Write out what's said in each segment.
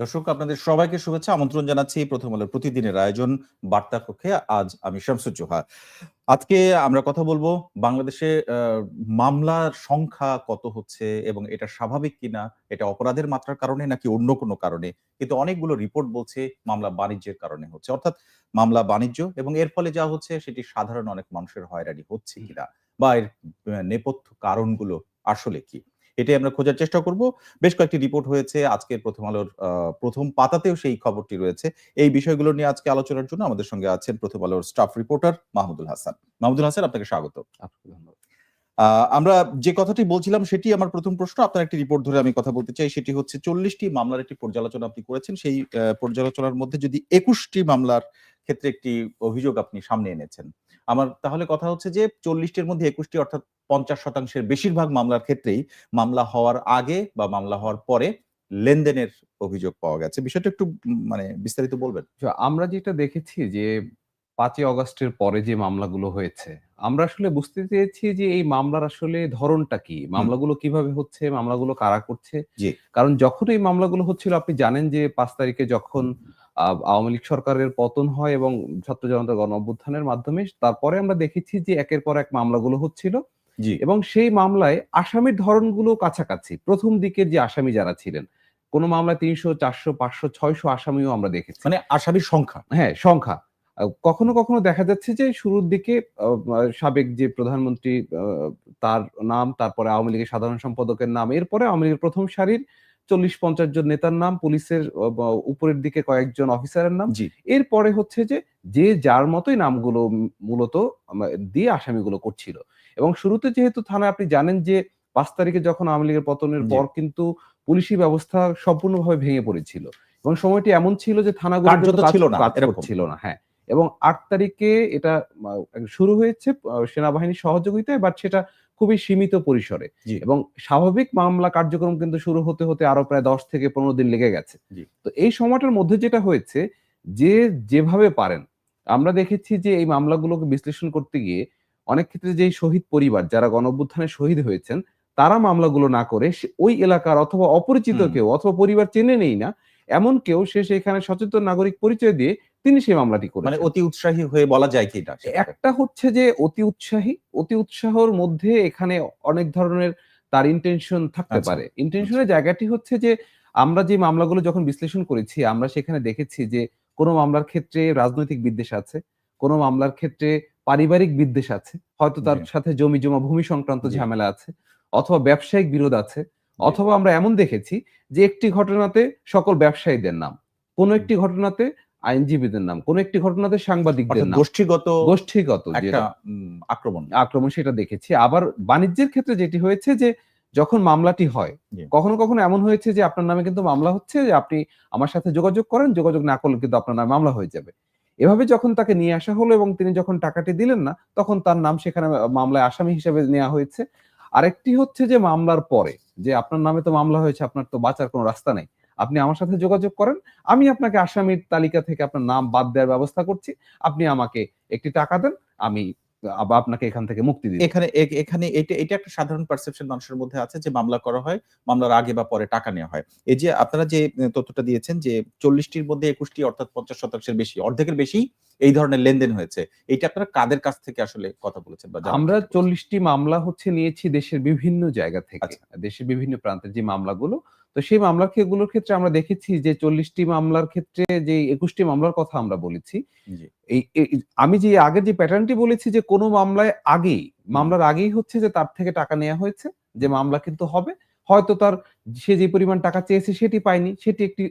দর্শক, আপনাদের সবাইকে শুভেচ্ছা। আমন্ত্রণ জানাচ্ছি প্রথম আলোর প্রতিদিনের আয়োজন বার্তা কক্ষে। আজ আমি শামসুজ্জোহা আজকে আমরা কথা বলব বাংলাদেশে মামলার সংখ্যা কত হচ্ছে এবং এটা স্বাভাবিক কিনা, এটা অপরাধের মাত্রার কারণে নাকি অন্য কোনো কারণে? কিন্তু অনেকগুলো রিপোর্ট বলছে মামলা বাণিজ্যের কারণে হচ্ছে। অর্থাৎ মামলা বাণিজ্য এবং এর ফলে যা হচ্ছে সেটি সাধারণ অনেক মানুষের হয়রানি হচ্ছে কিনা? বা এর নেপথ্য কারণগুলো আসলে কি? এটাই আমরা খোঁজার চেষ্টা করব। বেশ কয়েকটি রিপোর্ট হয়েছে আজকের প্রথম আলোর প্রথম পাতাতেও সেই খবরটি রয়েছে। এই বিষয়গুলো নিয়ে আজকে আলোচনার জন্য আমাদের সঙ্গে আছেন প্রথম আলোর স্টাফ রিপোর্টার মাহমুদুল হাসান। মাহমুদুল হাসান আপনাকে স্বাগত। আমরা যে কথাটি বলছিলাম সেটি আমার প্রথম প্রশ্ন। আপনার একটি রিপোর্ট ধরে আমি কথা বলতে চাই সেটি হচ্ছে চল্লিশটি মামলার একটি পর্যালোচনা আপনি করেছেন। সেই পর্যালোচনার মধ্যে যদি একুশটি মামলার ক্ষেত্রে একটি অভিযোগ আপনি সামনে এনেছেন আমার তাহলে কথা হচ্ছে যে চল্লিশটির মধ্যে একুশটি অর্থাৎ পঞ্চাশ শতাংশের বেশিরভাগ মামলার ক্ষেত্রেই মামলা হওয়ার আগে বা মামলা হওয়ার পরে লেনদেনের অভিযোগ পাওয়া গেছে। বিষয়টা একটু মানে বিস্তারিত বলবেন। আমরা যেটা দেখেছি যে পাঁচই অগস্টের পরে যে মামলাগুলো হয়েছে আমরা আসলে বুঝতে চেয়েছি যে এই মামলার আসলে ধরনটা কি? মামলাগুলো কীভাবে হচ্ছে? মামলাগুলো কারা করছে। কারণ যখন এই মামলাগুলো হচ্ছিল আপনি জানেন যে পাঁচ তারিখে যখন আওয়ামী লীগ সরকারের পতন হয় এবং ছাত্র জনতা গণ অভ্যুত্থানের মাধ্যমে। তারপরে আমরা দেখেছি যে একের পর এক মামলাগুলো হচ্ছিল। এবং সেই মামলায় আসামির ধরনগুলো কাছাকাছি। প্রথম দিকের যে আসামি যারা ছিলেন কোন মামলায় তিনশো চারশো পাঁচশো ছয়শো আসামিও আমরা দেখেছি। মানে আসামির সংখ্যা? হ্যাঁ সংখ্যা। কখনো কখনো দেখা যাচ্ছে যে শুরুর দিকে সাবেক যে প্রধানমন্ত্রী তার নাম তারপরে আওয়ামী লীগের সাধারণ সম্পাদকের নাম এরপরে আওয়ামী লীগের প্রথম সারির চল্লিশ পঞ্চাশ জন নেতার নাম পুলিশের উপরের দিকে কয়েকজন অফিসারের নাম। এরপরে হচ্ছে যে যে যার মতোই নামগুলো মূলত দিয়ে আসামিগুলো করছিল। এবং শুরুতে যেহেতু থানায় আপনি জানেন যে পাঁচ তারিখে যখন আওয়ামী লীগের পতনের। পর কিন্তু পুলিশি ব্যবস্থা সম্পূর্ণভাবে ভেঙে পড়েছিল। এবং সময়টি এমন ছিল যে থানাগুলো ছিল না। করছিল না হ্যাঁ। এবং আট তারিখে এটা শুরু হয়েছে সেনাবাহিনীর সহযোগিতায় বাট সেটা খুবই সীমিত পরিসরে। এবং স্বাভাবিক মামলা কার্যক্রম কিন্তু শুরু হতে হতে আরও প্রায় দশ থেকে পনেরো দিন লেগে গেছে। তো এই সময়টার মধ্যে যেটা হয়েছে যে যেভাবে পারেন আমরা দেখেছি যে এই মামলাগুলোকে বিশ্লেষণ করতে গিয়ে অনেক ক্ষেত্রে যে শহীদ পরিবার যারা গণঅভ্যুত্থানে শহীদ হয়েছেন তারা মামলাগুলো না করে ওই এলাকার অথবা অপরিচিত কেউ অথবা পরিবার চেনে নেই না এমন কেউ সে সেখানে সচেতন নাগরিক পরিচয় দিয়ে তিনি সেই মামলাটি মানে অতি উৎসাহী হয়ে বলা যায় কি এটা? একটা হচ্ছে যে অতি উৎসাহী অতি উৎসাহর মধ্যে এখানে অনেক ধরনের তার ইন্টেনশন থাকতে আচ্ছা, পারে। ইন্টেনশনের জায়গাটি হচ্ছে যে আমরা যে মামলাগুলো যখন বিশ্লেষণ করেছি আমরা সেখানে দেখেছি যে কোনো মামলার ক্ষেত্রে রাজনৈতিক বিদ্বেষ আছে কোনো মামলার ক্ষেত্রে পারিবারিক বিদ্বেষ আছে হয়তো তার সাথে জমি জমা ভূমি সংক্রান্ত ঝামেলা আছে অথবা ব্যবসায়িক বিরোধ আছে অথবা আমরা এমন দেখেছি যে একটি ঘটনাতে সকল ব্যবসায়ীদের নাম। কোনো একটি ঘটনাতে আইনজীবীদের নাম। কোন একটি ঘটনাতে সাংবাদিকদের নাম। গোষ্ঠীগত গোষ্ঠীগত আক্রমণ। আক্রমণ সেটা দেখেছি। আবার বাণিজ্যের ক্ষেত্রে যেটি হয়েছে যে যখন মামলাটি হয় কখনো কখনো এমন হয়েছে যে আপনার নামে কিন্তু মামলা হচ্ছে যে আপনি আমার সাথে যোগাযোগ করেন যোগাযোগ না করলে কিন্তু আপনার নামে মামলা হয়ে যাবে। এভাবে যখন তাকে নিয়ে আসা হলো এবং তিনি যখন টাকাটি দিলেন না তখন তার নাম সেখানে মামলায় আসামি হিসেবে নেওয়া হয়েছে। আরেকটি হচ্ছে যে মামলার পরে যে আপনার নামে তো মামলা হয়েছে আপনার তো বাঁচার কোনো রাস্তা নেই। আপনি আমার সাথে যোগাযোগ করেন। আমি আপনাকে আসামির তালিকা থেকে আপনার নাম বাদ দেওয়ার ব্যবস্থা করছি। আপনি আমাকে একটি টাকা দেন আমি আপনাকে এখান থেকে মুক্তি দিই এখানে এখানে এটা এটা একটা সাধারণ পারসেপশন মানুষের মধ্যে আছে যে মামলা করা হয় মামলার আগে বা পরে টাকা নেওয়া হয়। এই যে আপনারা যে তথ্যটা দিয়েছেন যে চল্লিশটির মধ্যে একুশটি অর্থাৎ পঞ্চাশ শতাংশের বেশি অর্ধেকের বেশি এই ধরনের লেনদেন হয়েছে। এইটা আপনারা কাদের কাছ থেকে আসলে কথা বলেছেন বা আমরা চল্লিশটি মামলা হচ্ছে নিয়েছি দেশের বিভিন্ন জায়গা থেকে। আচ্ছা। দেশের বিভিন্ন প্রান্তের যে মামলাগুলো তো সেই মামলারগুলোর ক্ষেত্রে আমরা দেখেছি যে চল্লিশটি মামলার ক্ষেত্রে যে একুশটি মামলার কথা আমরা বলেছি এই এই- আমি যে আগের যে প্যাটার্নটি বলেছি যে কোনো মামলায় আগেই মামলার আগেই হচ্ছে যে তার থেকে টাকা নেওয়া হয়েছে যে মামলা কিন্তু হবে হয়তো তার সে যে পরিমাণ টাকা চেয়েছে সেটি পায়নি সেটি একটি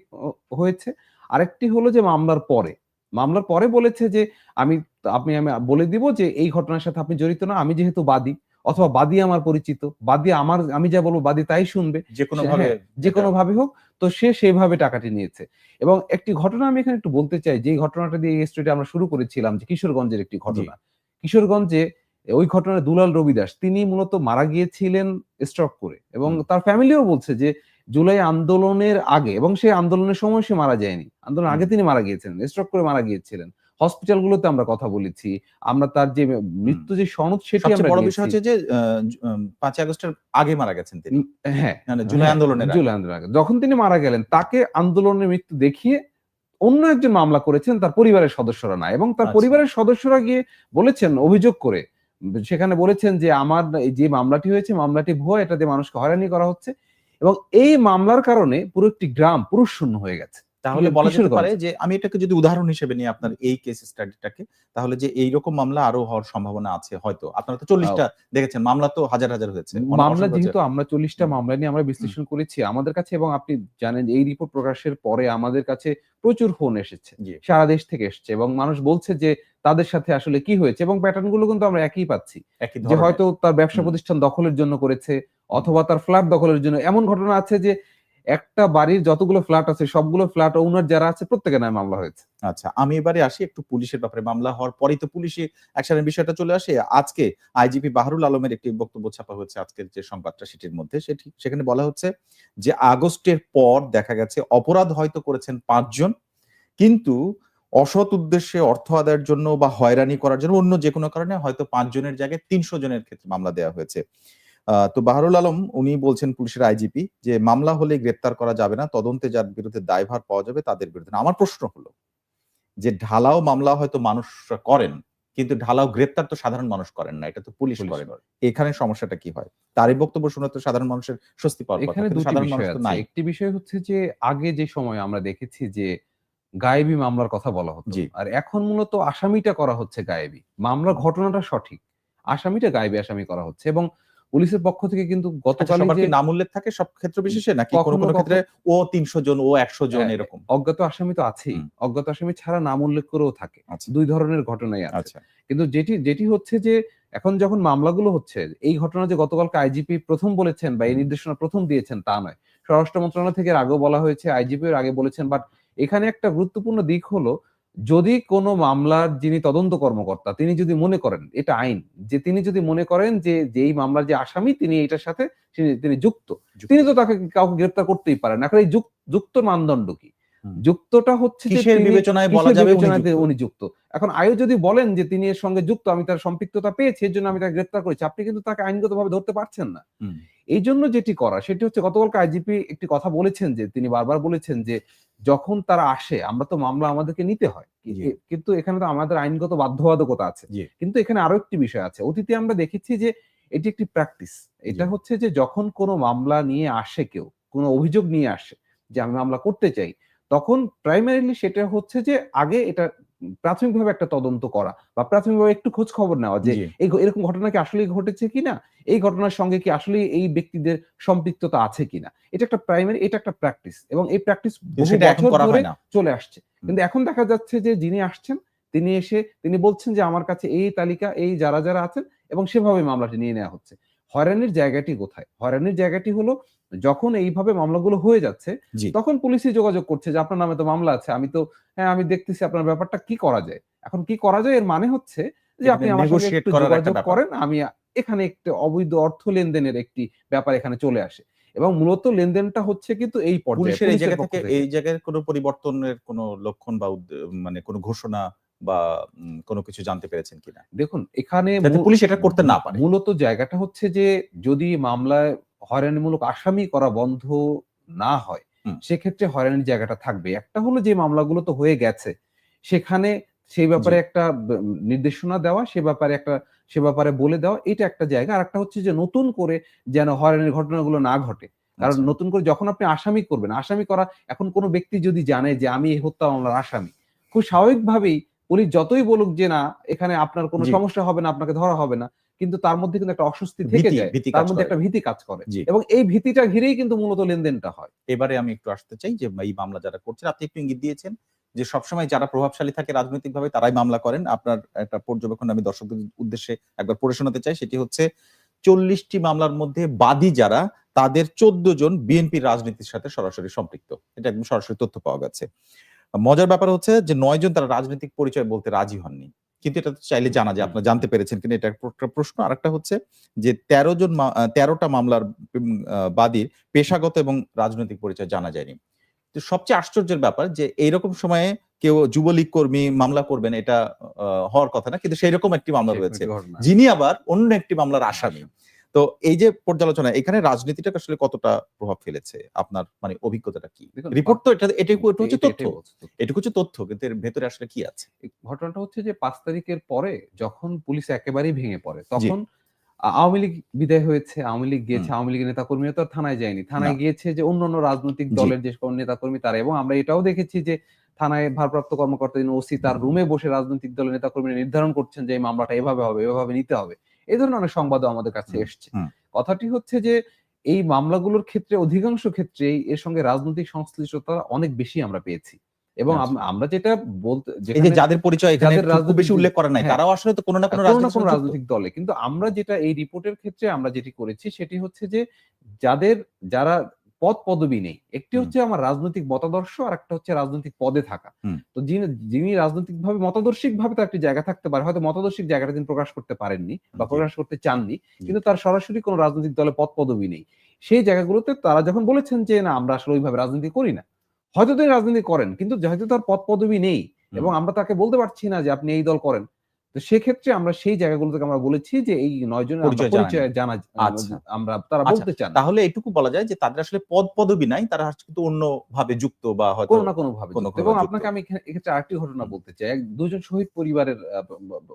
হয়েছে। আরেকটি হলো যে মামলার পরে মামলার পরে বলেছে যে আমি আপনি আমি বলে দিব যে এই ঘটনার সাথে আপনি জড়িত না আমি যেহেতু বাদী অথবা বাদী আমার পরিচিত বাদী আমার আমি যা বলব বাদী তাই শুনবে। যে কোনো ভাবে হ্যাঁ, যে কোনো ভাবে হোক তো সে সেইভাবে টাকাটি নিয়েছে। এবং একটি ঘটনা আমি এখানে একটু বলতে চাই যে ঘটনাটা দিয়ে এই স্টোরিটা আমরা শুরু করেছিলাম যে কিশোরগঞ্জের একটি ঘটনা। কিশোরগঞ্জে ওই ঘটনায় দুলাল রবিদাস তিনি মূলত মারা গিয়েছিলেন স্ট্রোক করে। এবং। তার ফ্যামিলিও বলছে যে জুলাই আন্দোলনের আগে এবং সেই আন্দোলনের সময় সে মারা যায়নি। আন্দোলনের আগে তিনি মারা গিয়েছিলেন স্ট্রোক করে মারা গিয়েছিলেন। হসপিটালগুলোতে আমরা কথা বলেছি। আমরা তার যে মৃত্যু যে সনদ সেটি আমরা বড় বিষয় হচ্ছে যে পাঁচই আগস্টের আগে মারা গেছেন তিনি। হ্যাঁ। মানে জুলাই হ্যাঁ, আন্দোলনের জুলাই আন্দোলনের আগে। যখন তিনি মারা গেলেন তাকে আন্দোলনের মৃত্যু দেখিয়ে অন্য একজন মামলা করেছেন তার পরিবারের সদস্যরা না। এবং তার আচ্ছা। পরিবারের সদস্যরা গিয়ে বলেছেন অভিযোগ করে সেখানে বলেছেন যে আমার এই যে মামলাটি হয়েছে মামলাটি ভুয়া এটা দিয়ে মানুষকে হয়রানি করা হচ্ছে। এবং এই মামলার কারণে পুরো একটি গ্রাম পুরুষ শূন্য হয়ে গেছে। তাহলে বলা যেতে পারে যে আমি এটাকে যদি উদাহরণ হিসেবে নিই আপনার এই কেস স্টাডিটাকে তাহলে যে এইরকম মামলা আরও হওয়ার সম্ভাবনা আছে হয়তো। আপনারা তো চল্লিশটা দেখেছেন মামলা তো হাজার হাজার হয়েছে। মামলা যেহেতু আমরা চল্লিশটা। মামলা নিয়ে আমরা বিশ্লেষণ করেছি আমাদের কাছে এবং আপনি জানেন এই রিপোর্ট প্রকাশের পরে আমাদের কাছে প্রচুর ফোন এসেছে। সারা দেশ থেকে এসছে এবং মানুষ বলছে যে তাদের সাথে আসলে কি হয়েছে এবং প্যাটার্নগুলো কিন্তু আমরা একই পাচ্ছি। যে হয়তো তার ব্যবসা প্রতিষ্ঠান দখলের জন্য করেছে অথবা তার ফ্ল্যাট দখলের জন্য। এমন ঘটনা আছে যে একটা বাড়ির যতগুলো ফ্ল্যাট আছে, সবগুলো ফ্ল্যাট ওনার যারা আছে, প্রত্যেকের নামে মামলা হয়েছে। আচ্ছা আমি এবারে আসি একটু পুলিশের ব্যাপারে। মামলা হওয়ার পরেই তো পুলিশি অ্যাকশনের বিষয়টা চলে আসে। আজকে আইজিপি বাহারুল আলমের একটি বক্তব্য ছাপা হয়েছে আজকের যে সংবাদটা সেটির মধ্যে। সেটি, সেখানে বলা হচ্ছে যে আগস্টের পর দেখা গেছে, অপরাধ হয়তো করেছেন পাঁচজন, কিন্তু অসৎ উদ্দেশ্যে অর্থ আদায়ের জন্য বা হয়রানি করার জন্য অন্য যে কোনো কারণে হয়তো পাঁচ জনের জায়গায় তিনশো জনের ক্ষেত্রে মামলা দেওয়া হয়েছে। তো বাহারুল আলম উনি বলছেন পুলিশের আইজিপি যে মামলা হলে গ্রেপ্তার করা যাবে না তদন্তে যার বিরুদ্ধে দায়ভার পাওয়া যাবে তাদের বিরুদ্ধে আমার প্রশ্ন হলো যে ঢালাও মামলা হয়তো মানুষ করেন কিন্তু ঢালাও গ্রেপ্তার তো সাধারণ মানুষ করেন না এটা তো পুলিশ করে। এখানে সমস্যাটা কি হয়? তারই বক্তব্য শুনে তো সাধারণ মানুষের স্বস্তি পাওয়ার কথা এখানে কিন্তু সাধারণ মানুষ তো নাই। একটি বিষয় হচ্ছে যে আগে যে সময় আমরা দেখেছি যে গায়েবী মামলার কথা বলা হতো আর এখন মূলত আসামিটা করা হচ্ছে গায়েবী। মামলার ঘটনাটা সঠিক। আসামিটা গায়েবী আসামি করা হচ্ছে এবং পুলিশের পক্ষ থেকে কিন্তু গতকাল নাম উল্লেখ থাকে সব ক্ষেত্র বিশেষে নাকি কোনো কোনো ক্ষেত্রে ও তিনশো জন ও একশো জন হ্যাঁ, এরকম? অজ্ঞাত আসামি তো আছেই। অজ্ঞাত আসামি ছাড়া নাম উল্লেখ করেও থাকে। আচ্ছা। দুই ধরনের ঘটনাই আছে। আচ্ছা। কিন্তু যেটি যেটি হচ্ছে যে এখন যখন মামলাগুলো হচ্ছে এই ঘটনা যে গতকালকে আইজিপি প্রথম বলেছেন বা এই নির্দেশনা প্রথম দিয়েছেন তা নয়। স্বরাষ্ট্র মন্ত্রণালয় থেকে আগেও বলা হয়েছে আইজিপি এর আগে বলেছেন বাট এখানে একটা গুরুত্বপূর্ণ দিক হলো যদি কোনো মামলার যিনি তদন্ত কর্মকর্তা তিনি যদি মনে করেন এটা আইন যে তিনি যদি মনে করেন যে যেই মামলার যে আসামি তিনি এটার সাথে তিনি- যুক্ত। তিনি তো তাকে কাউকে গ্রেপ্তার করতেই পারেন এখন এই যুক্ত মানদণ্ড কি? যুক্তটা হচ্ছে বিবেচনায় বলা যাবে উনি যুক্ত? এখন আয়ু যদি বলেন যে তিনি এর সঙ্গে যুক্ত আমি তার সম্পৃক্ততা পেয়েছি এর জন্য আমি তাকে গ্রেপ্তার করেছি আপনি কিন্তু তাকে আইনগতভাবে ধরতে পারছেন না। এই জন্য যেটি করা সেটি হচ্ছে গতকালকে আইজিপি একটি কথা বলেছেন যে তিনি বারবার বলেছেন যে যখন তারা আসে আমরা তো মামলা আমাদেরকে নিতে হয়। কিন্তু এখানে তো আমাদের আইনগত বাধ্যবাধকতা আছে। কিন্তু এখানে আরও একটি বিষয় আছে। অতীতে আমরা দেখেছি যে এটি একটি প্র্যাকটিস এটা হচ্ছে যে যখন কোনো মামলা নিয়ে আসে কেউ কোনো অভিযোগ নিয়ে আসে যে আমি মামলা করতে চাই তখন প্রাইমারিলি সেটা হচ্ছে যে আগে এটা প্রাথমিকভাবে একটা তদন্ত করা বা প্রাথমিকভাবে একটু খোঁজ খবর নেওয়া যে এই এরকম ঘটনা কি আসলে ঘটেছে কিনা? এই ঘটনার সঙ্গে কি আসলে এই ব্যক্তিদের সম্পৃক্ততা আছে কিনা? এটা একটা প্রাইমারি এটা একটা প্র্যাকটিস এবং এই প্র্যাকটিস হয় চলে আসছে। কিন্তু এখন দেখা যাচ্ছে যে যিনি আসছেন তিনি এসে তিনি বলছেন যে আমার কাছে এই তালিকা এই যারা যারা আছেন এবং সেভাবে মামলাটি নিয়ে নেওয়া হচ্ছে। হয়রানির জায়গাটি কোথায়? হয়রানির জায়গাটি হলো যখন এইভাবে মামলাগুলো হয়ে যাচ্ছে তখন পুলিশই যোগাযোগ করছে যে আপনার নামে তো মামলা আছে আমি তো হ্যাঁ আমি দেখতেছি আপনার ব্যাপারটা কি করা যায়? এখন কি করা যায় এর মানে হচ্ছে যে আপনি আমার সঙ্গে একটু যোগাযোগ করেন আমি এখানে একটা অবৈধ অর্থ লেনদেনের একটি ব্যাপার এখানে চলে আসে। এবং মূলত লেনদেনটা হচ্ছে কিন্তু এই পর্যায়ে পুলিশের এই জায়গা থেকে। এই জায়গায় কোনো পরিবর্তনের কোনো লক্ষণ বা মানে কোনো ঘোষণা বা কোনো কিছু জানতে পেরেছেন কিনা? দেখুন এখানে পুলিশ এটা করতে না পারে। মূলত জায়গাটা হচ্ছে যে যদি মামলায় হয়রানিমূলক আসামি করা বন্ধ না হয় সেক্ষেত্রে হয়রানির জায়গাটা থাকবে। একটা হলো যে মামলাগুলো তো হয়ে গেছে সেখানে সেই ব্যাপারে একটা নির্দেশনা দেওয়া সে ব্যাপারে একটা সে ব্যাপারে বলে দেওয়া এটা একটা জায়গা। আর একটা হচ্ছে যে নতুন করে যেন হয়রানির ঘটনাগুলো না ঘটে। কারণ আচ্ছা। নতুন করে যখন আপনি আসামি করবেন আসামি করা এখন কোনো ব্যক্তি যদি জানে যে আমি এই হত্যা মামলার আসামি খুব স্বাভাবিকভাবেই পুলিশ যতই বলুক যে না এখানে আপনার কোনো সমস্যা হবে না আপনাকে ধরা হবে না কিন্তু তার মধ্যে কিন্তু একটা অস্বস্তি থেকে যায় তার মধ্যে। একটা ভীতি কাজ করে। এবং এই ভীতিটা ঘিরেই কিন্তু মূলত লেনদেনটা হয়। এবারে আমি একটু আসতে চাই যে এই মামলা যারা করছেন আপনি একটু ইঙ্গিত দিয়েছেন যে সবসময় যারা প্রভাবশালী থাকে রাজনৈতিকভাবে তারাই মামলা করেন। আপনার একটা পর্যবেক্ষণ আমি দর্শকদের উদ্দেশ্যে একবার পড়ে শোনাতে চাই সেটি হচ্ছে চল্লিশটি মামলার মধ্যে বাদী যারা তাদের চোদ্দ জন বিএনপির রাজনীতির সাথে সরাসরি সম্পৃক্ত। এটা একদম সরাসরি তথ্য পাওয়া গেছে। মজার ব্যাপার হচ্ছে যে নয় জন তারা রাজনৈতিক পরিচয় বলতে রাজি হননি। কিন্তু এটা তো চাইলে জানা যায় আপনারা জানতে পেরেছেন কিন্তু এটা একটা প্রশ্ন। আর একটা হচ্ছে যে তেরো জন তেরোটা মামলার বাদীর পেশাগত এবং রাজনৈতিক পরিচয় জানা যায়নি। তো সবচেয়ে আশ্চর্যের ব্যাপার যে এইরকম সময়ে কেউ যুবলীগ কর্মী মামলা করবেন এটা আহ, হওয়ার কথা না কিন্তু সেই রকম একটি মামলা রয়েছে যিনি আবার অন্য একটি মামলার আসামি। তো এই যে পর্যালোচনা এখানে রাজনীতিটা আসলে কতটা প্রভাব ফেলেছে? আপনার মানে অভিজ্ঞতাটা কি? রিপোর্ট তো এটা এটুকু হচ্ছে তথ্য। এটুকু হচ্ছে তথ্য কিন্তু এর ভেতরে আসলে কি আছে? ঘটনাটা হচ্ছে যে পাঁচ তারিখের পরে যখন পুলিশ একেবারেই ভেঙে পড়ে তখন আওয়ামী লীগ বিদায় হয়েছে আওয়ামী লীগ গিয়েছে আওয়ামী লীগের নেতা কর্মীরা তো আর থানায় যায়নি। থানায় গিয়েছে যে অন্য অন্য রাজনৈতিক দলের যে সকল নেতা কর্মী তারা এবং আমরা এটাও দেখেছি যে থানায় ভারপ্রাপ্ত কর্মকর্তা ওসি তার রুমে বসে রাজনৈতিক দলের নেতা কর্মীরা নির্ধারণ করছেন যে এই মামলাটা এভাবে হবে এভাবে নিতে হবে। এই ধরনের অনেক সংবাদও আমাদের কাছে এসছে কথাটি হচ্ছে যে এই মামলাগুলোর ক্ষেত্রে অধিকাংশ ক্ষেত্রেই এর সঙ্গে রাজনৈতিক সংশ্লিষ্টতা অনেক বেশি আমরা পেয়েছি এবং আচ্ছা। আমরা যেটা বলতে এই যে যাদের পরিচয় এখানে খুব বেশি উল্লেখ করা নাই হ্যাঁ। তারাও আসলে তো কোনো না কোনো কোনো। রাজনৈতিক দলে কিন্তু আমরা যেটা এই রিপোর্টের ক্ষেত্রে আমরা যেটি করেছি সেটি হচ্ছে যে যাদের যারা পদ পদবি নেই। একটি হচ্ছে আমার রাজনৈতিক মতাদর্শ আর একটা হচ্ছে রাজনৈতিক পদে থাকা। তো যিনি যিনি রাজনৈতিক ভাবে মতাদর্শিক ভাবে তার একটি জায়গা থাকতে পারে হয়তো মতাদর্শিক জায়গাটা তিনি প্রকাশ করতে পারেননি বা প্রকাশ করতে চাননি কিন্তু তার সরাসরি কোনো রাজনৈতিক দলে পদ পদবি নেই। সেই জায়গাগুলোতে তারা যখন বলেছেন যে না আমরা আসলে ওইভাবে রাজনীতি করি না। হয়তো তিনি রাজনীতি করেন কিন্তু যেহেতু তার পদ পদবি নেই। এবং আমরা তাকে বলতে পারছি না যে আপনি এই দল করেন। তো সেক্ষেত্রে আমরা সেই জায়গাগুলো থেকে আমরা বলেছি যে এই নয় জনের পরিচয় জানা আচ্ছা। আমরা তারা আচ্ছা, বলতে চান। তাহলে এটুকু বলা যায় যে তাদের আসলে পদ পদবি নাই তারা কিন্তু অন্য ভাবে যুক্ত বা হয়তো কোনো না কোনো ভাবে এবং আপনাকে আমি এক্ষেত্রে আরেকটি ঘটনা বলতে চাই। দুজন শহীদ পরিবারের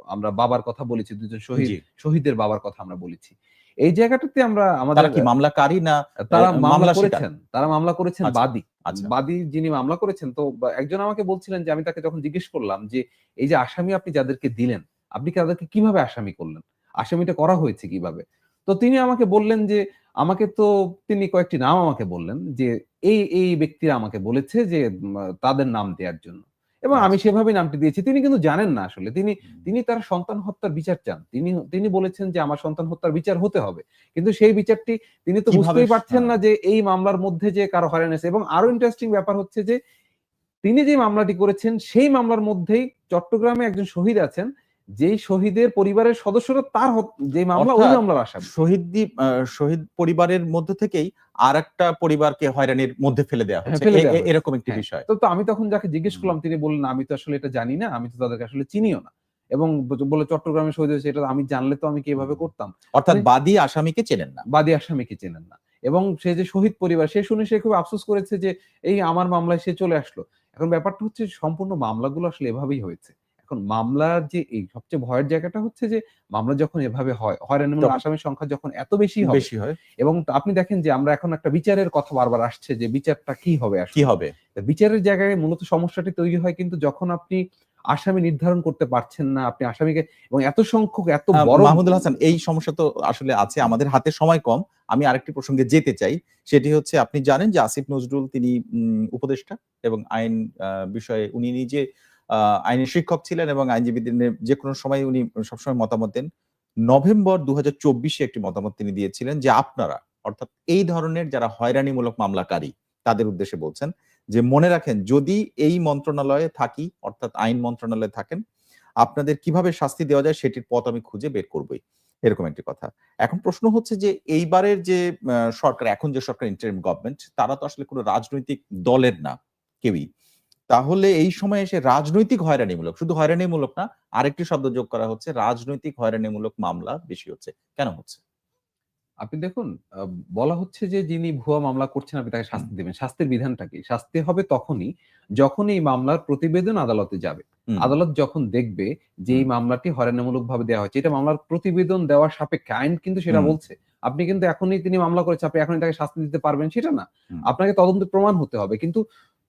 আমরা বাবার কথা বলেছি দুজন শহীদ শহীদের বাবার কথা আমরা বলেছি। এই জায়গাটাতে আমরা আমাদের কি মামলাকারী না তারা মামলা করেছেন। তারা মামলা করেছেন বাদী। আচ্ছা। বাদী যিনি মামলা করেছেন তো একজন আমাকে বলছিলেন যে আমি তাকে যখন জিজ্ঞেস করলাম যে এই যে আসামি আপনি যাদেরকে দিলেন আপনি কি তাদেরকে কীভাবে আসামি করলেন? আসামিটা করা হয়েছে কীভাবে? তো তিনি আমাকে বললেন যে আমাকে তো তিনি কয়েকটি নাম আমাকে বললেন যে এই এই ব্যক্তিরা আমাকে বলেছে যে তাদের নাম দেওয়ার জন্য। এবং আমি সেভাবে নামটি দিয়েছি। তিনি কিন্তু জানেন না আসলে। তিনি তিনি তার সন্তান হত্যার বিচার চান। তিনি তিনি বলেছেন যে আমার সন্তান হত্যার বিচার হতে হবে। কিন্তু সেই বিচারটি তিনি তো বুঝতেই পারছেন হ্যাঁ। না যে এই মামলার মধ্যে যে কারও হয়রানি এবং আরও ইন্টারেস্টিং ব্যাপার হচ্ছে যে তিনি যে মামলাটি করেছেন সেই মামলার মধ্যেই চট্টগ্রামে একজন শহীদ আছেন। যেই শহীদের পরিবারের সদস্যরা তার যে মামলা ওই মামলার আসামি। শহীদ শহীদ পরিবারের মধ্যে থেকেই আর একটা পরিবারকে হয়রানির মধ্যে ফেলে দেওয়া হ্যাঁ, হচ্ছে এ- এরকম একটি হ্যাঁ। বিষয়। তো আমি তখন যাকে জিজ্ঞেস করলাম তিনি বললেন আমি তো আসলে এটা জানি না আমি তো তাদেরকে আসলে চিনিও না। এবং বলে চট্টগ্রামে শহীদ হয়েছে এটা আমি জানলে তো আমি কি এভাবে করতাম? অর্থাৎ মানে- বাদী আসামিকে চেনেন না। বাদী আসামিকে চেনেন না। এবং সে যে শহীদ পরিবার সে শুনে সে খুব আফসোস করেছে যে এই আমার মামলায় সে চলে আসলো। এখন ব্যাপারটা হচ্ছে সম্পূর্ণ মামলাগুলো আসলে এভাবেই হয়েছে। এখন মামলার যে এই সবচেয়ে ভয়ের জায়গাটা হচ্ছে যে মামলা যখন এভাবে হয় হয়রানিমূলক আসামির সংখ্যা যখন এত বেশি হবে বেশি হয়। এবং আপনি দেখেন যে আমরা এখন একটা বিচারের কথা বারবার আসছে যে বিচারটা কি হবে কি হবে? বিচারের জায়গায় মূলত সমস্যাটি তৈরি হয় কিন্তু যখন আপনি আসামি নির্ধারণ করতে পারছেন না আপনি আসামিকে এবং এত সংখ্যক এত বড় মাহমুদুল হাসান এই সমস্যা তো আসলে আছে আমাদের হাতে সময় কম। আমি আরেকটি প্রসঙ্গে যেতে চাই সেটি হচ্ছে আপনি জানেন যে আসিফ নজরুল তিনি উম, উপদেষ্টা এবং আইন বিষয়ে উনি নিজে আইনের শিক্ষক ছিলেন এবং আইনজীবীদের যে কোনো সময় উনি সবসময় মতামত দেন। নভেম্বর দু হাজার একটি মতামত তিনি দিয়েছিলেন যে আপনারা, অর্থাৎ এই ধরনের যারা হয়রানিমূলক মামলাকারী, তাদের উদ্দেশ্যে বলছেন যে মনে রাখেন, যদি এই মন্ত্রণালয়ে থাকি, অর্থাৎ আইন মন্ত্রণালয়ে থাকেন, আপনাদের কীভাবে শাস্তি দেওয়া যায় সেটির পথ আমি খুঁজে বের করবই। এরকম একটি কথা। এখন প্রশ্ন হচ্ছে যে এইবারের যে সরকার, এখন যে সরকার ইন্টারিম গভর্নমেন্ট তারা তো আসলে কোনো রাজনৈতিক দলের না, কেউই। তাহলে এই সময় এসে রাজনৈতিক হয়রানিমূলক শুধু হয়রানিমূলক না আরেকটি শব্দ যোগ করা হচ্ছে রাজনৈতিক হয়রানিমূলক মামলা বেশি হচ্ছে। কেন হচ্ছে? আপনি দেখুন বলা হচ্ছে যে যিনি ভুয়া মামলা করছেন আপনি তাকে শাস্তি দেবেন। শাস্তির বিধানটা কি? শাস্তি হবে তখনই যখন এই মামলার প্রতিবেদন আদালতে যাবে। আদালত যখন দেখবে যে এই। মামলাটি হয়রানিমূলক ভাবে দেওয়া হয়েছে এটা মামলার প্রতিবেদন দেওয়ার সাপেক্ষে আইন কিন্তু সেটা বলছে। আপনি কিন্তু এখনই তিনি মামলা করেছে আপনি এখনই তাকে শাস্তি দিতে পারবেন সেটা না। আপনাকে তদন্ত প্রমাণ হতে হবে। কিন্তু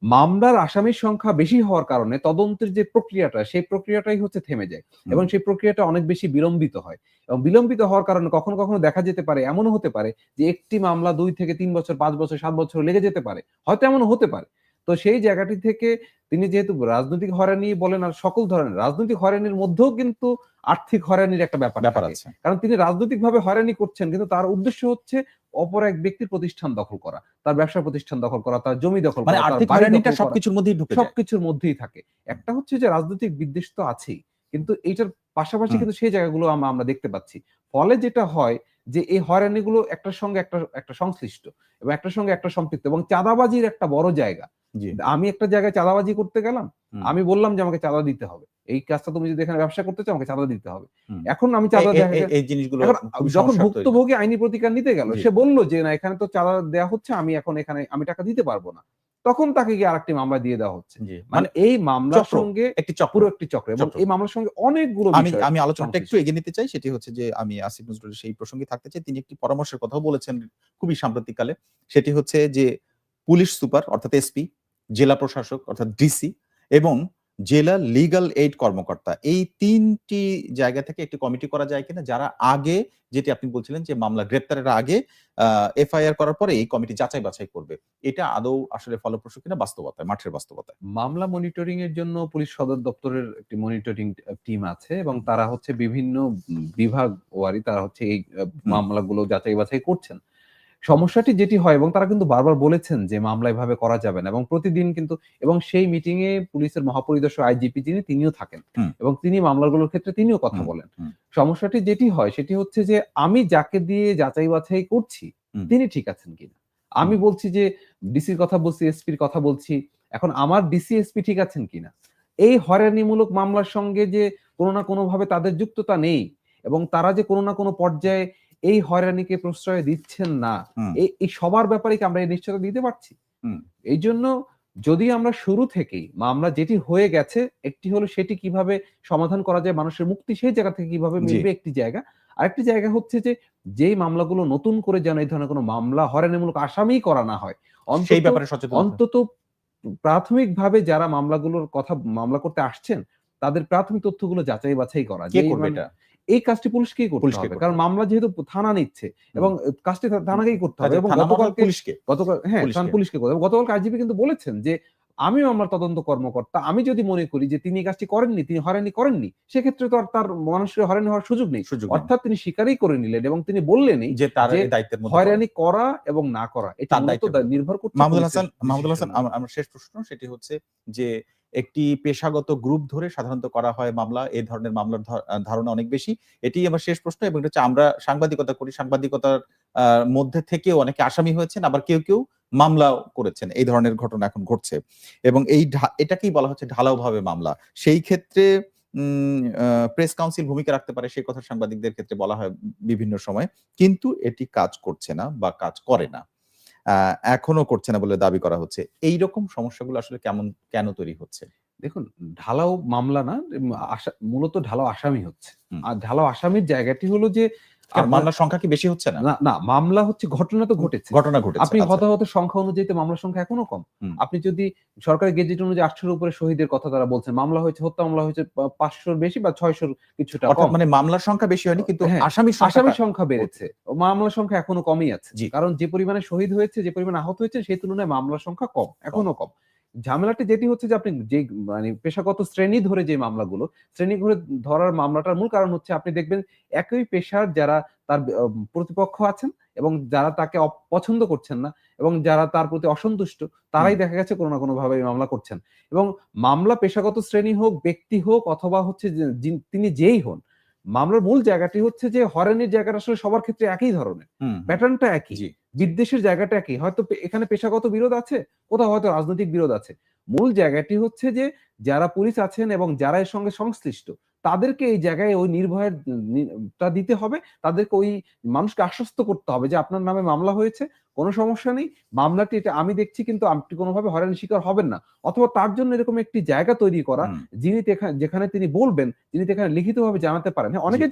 মামলার আসামির সংখ্যা বেশি হওয়ার কারণে তদন্তের যে প্রক্রিয়াটা সেই প্রক্রিয়াটাই হচ্ছে থেমে যায়। এবং সেই প্রক্রিয়াটা অনেক বেশি বিলম্বিত হয়। এবং বিলম্বিত হওয়ার কারণে কখনো কখনো দেখা যেতে পারে এমনও হতে পারে যে একটি মামলা দুই থেকে তিন বছর পাঁচ বছর সাত বছর লেগে যেতে পারে। হয়তো এমন হতে পারে। তো সেই জায়গাটি থেকে তিনি যেহেতু রাজনৈতিক হয়রানি বলেন আর সকল ধরনের রাজনৈতিক হয়রানির মধ্যেও কিন্তু আর্থিক হয়রানির একটা ব্যাপার ব্যাপার আছে। কারণ তিনি রাজনৈতিক ভাবে হয়রানি করছেন কিন্তু তার উদ্দেশ্য হচ্ছে অপর এক ব্যক্তির প্রতিষ্ঠান দখল করা তার ব্যবসা প্রতিষ্ঠান দখল করা তার জমি দখল মানে করা আর্থিক হয়রানিটা সবকিছুর মধ্যেই ঢুকে সবকিছুর মধ্যেই থাকে। একটা হচ্ছে যে রাজনৈতিক বিদ্বেষ তো আছেই কিন্তু এইটার পাশাপাশি কিন্তু সেই জায়গাগুলো আমরা দেখতে পাচ্ছি। ফলে যেটা হয় যে এই হয়রানিগুলো একটার সঙ্গে একটা একটা সংশ্লিষ্ট এবং একটার সঙ্গে একটা সম্পৃক্ত এবং চাঁদাবাজির একটা বড় জায়গা। আমি একটা জায়গায় চাঁদাবাজি করতে গেলাম আমি বললাম যে আমাকে চাঁদা দিতে হবে। এই কাজটা তুমি যদি এখানে ব্যবসা করতে চাও আমাকে চাঁদা দিতে হবে। এখন আমি চাঁদা এই- জিনিসগুলো যখন ভুক্তভোগী আইনি প্রতিকার নিতে গেল সে বলল যে না এখানে তো চাঁদা দেওয়া হচ্ছে আমি এখন এখানে আমি টাকা দিতে পারব না। তখন তাকে গিয়ে আরেকটি মামলা দিয়ে দেওয়া হচ্ছে। মানে মানে এই মামলার সঙ্গে একটি চক্র। একটি চক্র এবং এই মামলার সঙ্গে অনেকগুলো আমি আমি আলোচনাটা একটু এগিয়ে নিতে চাই সেটি হচ্ছে যে আমি আসিফ নজরুলের সেই প্রসঙ্গে থাকতে চাই। তিনি একটি পরামর্শের কথাও বলেছেন খুবই সাম্প্রতিককালে। সেটি হচ্ছে যে পুলিশ সুপার অর্থাৎ এসপি জেলা প্রশাসক অর্থাৎ ডিসি এবং জেলা লিগাল এইড কর্মকর্তা। এই তিনটি জায়গা থেকে একটি কমিটি করা যায় কিনা যারা আগে যেটি আপনি বলছিলেন যে মামলা গ্রেপ্তারের আগে এফআইআর করার পরে এই কমিটি যাচাই বাছাই করবে। এটা আদৌ আসলে ফলপ্রসূ কিনা বাস্তবতায় মাঠের বাস্তবতায় মামলা মনিটরিং এর জন্য পুলিশ সদর দপ্তরের একটি মনিটরিং টিম আছে এবং তারা হচ্ছে বিভিন্ন বিভাগ ওয়ারি তারা হচ্ছে এই মামলাগুলো যাচাই বাছাই করছেন। সমস্যাটি যেটি হয় এবং তারা কিন্তু বারবার বলেছেন যে মামলা এভাবে করা যাবে না এবং প্রতিদিন কিন্তু এবং সেই মিটিং এ পুলিশের মহাপরিদর্শক আইজিপি যিনি তিনিও থাকেন। এবং তিনি মামলাগুলোর ক্ষেত্রে তিনিও কথা বলেন। সমস্যাটি যেটি হয় সেটি হচ্ছে যে আমি যাকে দিয়ে যাচাই বাছাই করছি তিনি ঠিক আছেন কিনা? আমি বলছি যে ডিসির কথা বলছি এসপির কথা বলছি এখন আমার ডিসি এসপি ঠিক আছেন কিনা? এই হয়রানিমূলক মামলার সঙ্গে যে কোনো না কোনো ভাবে তাদের যুক্ততা নেই এবং তারা যে কোনো না কোনো পর্যায়ে এই হয়রানিকে প্রশ্রয় দিচ্ছেন না। এই সবার ব্যাপারে কি আমরা এই নিশ্চয়তা দিতে পারছি? এই জন্য যদি আমরা শুরু থেকেই মামলা যেটি হয়ে গেছে একটি হলো সেটি কীভাবে সমাধান করা যায় মানুষের মুক্তি সেই জায়গা থেকে কীভাবে মিলবে একটি জায়গা। আরেকটি জায়গা হচ্ছে যে যেই মামলাগুলো নতুন করে যেন এই ধরনের কোনো মামলা হয়রানিমূলক আসামি করা না হয় সেই ব্যাপারে সচেতন অন্তত প্রাথমিকভাবে যারা মামলাগুলোর কথা মামলা করতে আসছেন তাদের প্রাথমিক তথ্যগুলো যাচাই বাছাই করা এই কাজটি পুলিশকেই করতে পুলিশকে হবে। কারণ মামলা যেহেতু থানা নিচ্ছে এবং কাজটি থানাকেই করতে হবে এবং গতকালকে পুলিশকে। গতকাল হ্যাঁ পুলিশকে। করতে হবে। গতকালকে আইজিপি কিন্তু বলেছেন যে আমি আমার তদন্ত কর্মকর্তা আমি যদি মনে করি যে তিনি কাজটি করেননি তিনি হয়রানি করেননি সেক্ষেত্রে তো আর তার মানুষের হয়রানি হওয়ার সুযোগ নেই। সুযোগ অর্থাৎ তিনি স্বীকারই করে নিলেন এবং তিনি বললেনই যে তার দায়িত্বের মধ্যে হয়রানি করা এবং না করা এটা নির্ভর করছে মাহমুদুল হাসান মাহমুদুল হাসান আমার শেষ প্রশ্ন সেটি হচ্ছে যে একটি পেশাগত গ্রুপ ধরে সাধারণত করা হয় মামলা। এই ধরনের মামলার ধারণা অনেক বেশি। এটি আমার শেষ প্রশ্ন এবং হচ্ছে আমরা সাংবাদিকতা করি। সাংবাদিকতার মধ্যে থেকেও অনেকে আসামি হয়েছেন, আবার কেউ কেউ মামলাও করেছেন। এই ধরনের ঘটনা এখন ঘটছে। এবং এই এটাকেই বলা হচ্ছে ঢালাও ভাবে মামলা। সেই ক্ষেত্রে প্রেস কাউন্সিল ভূমিকা রাখতে পারে সেই কথা সাংবাদিকদের ক্ষেত্রে বলা হয় বিভিন্ন সময়। কিন্তু এটি কাজ করছে না বা কাজ করে না। এখনও করছে না বলে দাবি করা হচ্ছে। এই রকম সমস্যাগুলো আসলে কেমন কেন তৈরি হচ্ছে? দেখুন ঢালাও মামলা না মূলত ঢালাও আসামি হচ্ছে। আর ঢালাও আসামির জায়গাটি হলো যে মামলার সংখ্যা কি বেশি হচ্ছে না? না না মামলা হচ্ছে ঘটনা তো ঘটেছে। ঘটনা ঘটেছে আপনি আচ্ছা। হতাহত সংখ্যা অনুযায়ী মামলার সংখ্যা এখনও কম। আপনি যদি সরকারি গেজেট অনুযায়ী আটশোর উপরে শহীদের কথা তারা বলছেন মামলা হয়েছে হত্যা মামলা হয়েছে পাঁচশোর বেশি বা ছয়শোর কিছুটা মানে মামলার সংখ্যা বেশি হয়নি কিন্তু হ্যাঁ, আসামির আসামির সংখ্যা বেড়েছে। মামলার সংখ্যা এখনও কমই আছে। কারণ যে পরিমাণে শহীদ হয়েছে যে পরিমাণে আহত হয়েছে সেই তুলনায় মামলার সংখ্যা কম এখনও কম। ঝামেলাটি যেটি হচ্ছে যে আপনি যে মানে পেশাগত শ্রেণি ধরে যে মামলাগুলো শ্রেণি ধরে ধরার মামলাটার মূল কারণ হচ্ছে আপনি দেখবেন একই পেশার যারা তার প্রতিপক্ষ আছেন এবং যারা তাকে অপছন্দ করছেন না এবং যারা তার প্রতি অসন্তুষ্ট তারাই দেখা গেছে কোনো না কোনো ভাবে মামলা করছেন। এবং মামলা পেশাগত শ্রেণি হোক ব্যক্তি হোক অথবা হচ্ছে তিনি যেই হন মামলার মূল জায়গাটি হচ্ছে যে হরেনের জায়গাটা আসলে সবার ক্ষেত্রে একই ধরনের। প্যাটার্নটা একই। বিদ্বেষের জায়গাটা একই। হয়তো এখানে পেশাগত বিরোধ আছে কোথাও হয়তো রাজনৈতিক বিরোধ আছে। মূল জায়গাটি হচ্ছে যে যারা পুলিশ আছেন এবং যারা এর সঙ্গে সংশ্লিষ্ট তাদেরকে এই জায়গায় ওই নির্ভয়ের দিতে হবে। তাদেরকে ওই মানুষকে আশ্বস্ত করতে হবে যে আপনার নামে মামলা হয়েছে কোনো সমস্যা নেই। মামলাটি এটা আমি দেখছি কিন্তু আপনি কোনোভাবে হয়রানির শিকার হবেন না। অথবা তার জন্য এরকম একটি জায়গা তৈরি করা যিনি যেখানে তিনি বলবেন যিনি এখানে লিখিতভাবে জানাতে পারেন। হ্যাঁ অনেকে।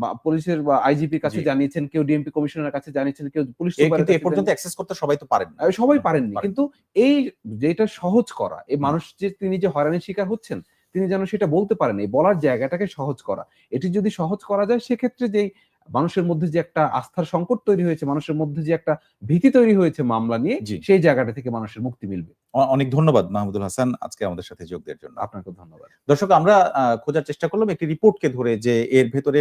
বা পুলিশের বা আইজিপির কাছে জানিয়েছেন কেউ ডিএমপি কমিশনারের কাছে জানিয়েছেন কেউ পুলিশ কিন্তু এ পর্যন্ত অ্যাক্সেস করতে সবাই তো পারেন না সবাই পারেননি। পারেন। কিন্তু এই যেটা সহজ করা এই মানুষ যে তিনি যে হয়রানির শিকার হচ্ছেন তিনি যেন সেটা বলতে পারেন এই বলার জায়গাটাকে সহজ করা। এটি যদি সহজ করা যায় সেক্ষেত্রে যেই মানুষের মধ্যে যে একটা আস্থার সংকট তৈরি হয়েছে মানুষের মধ্যে যে একটা ভীতি তৈরি হয়েছে মামলা নিয়ে। সেই জায়গাটা থেকে মানুষের মুক্তি মিলবে। অনেক ধন্যবাদ মাহমুদুল হাসান আজকে আমাদের সাথে যোগ দেওয়ার জন্য। আপনাকে ধন্যবাদ। দর্শক আমরা খোঁজার চেষ্টা করলাম একটি রিপোর্টকে ধরে যে এর ভেতরে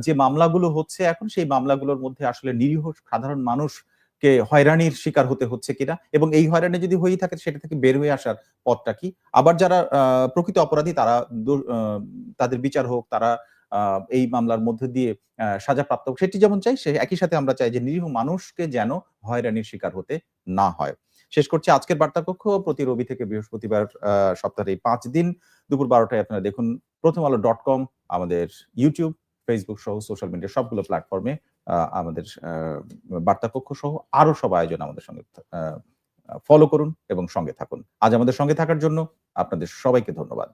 যে মামলাগুলো হচ্ছে এখন সেই মামলাগুলোর মধ্যে আসলে নিরীহ সাধারণ মানুষকে হয়রানির শিকার হতে হচ্ছে কিনা এবং এই হয়রানি যদি হয়েই থাকে সেটা থেকে বের হয়ে আসার পথটা কি? আবার যারা আহ, প্রকৃত অপরাধী তারা তাদের বিচার হোক তারা এই মামলার মধ্যে দিয়ে সাজাপ্রাপ্ত। সেটি যেমন চাই সে একই সাথে আমরা চাই যে নিরীহ মানুষকে যেন হয়রানির শিকার হতে না হয়। শেষ করছি আজকের বার্তা কক্ষ প্রতি রবি থেকে বৃহস্পতিবার এই পাঁচ দিন দুপুর বারোটায় আপনারা দেখুন প্রথম আলো ডট কম আমাদের ইউটিউব ফেসবুক সহ সোশ্যাল মিডিয়া সবগুলো প্ল্যাটফর্মে আমাদের আহ, বার্তা কক্ষ সহ আরও সব আয়োজন আমাদের সঙ্গে ফলো করুন এবং সঙ্গে থাকুন। আজ আমাদের সঙ্গে থাকার জন্য আপনাদের সবাইকে ধন্যবাদ।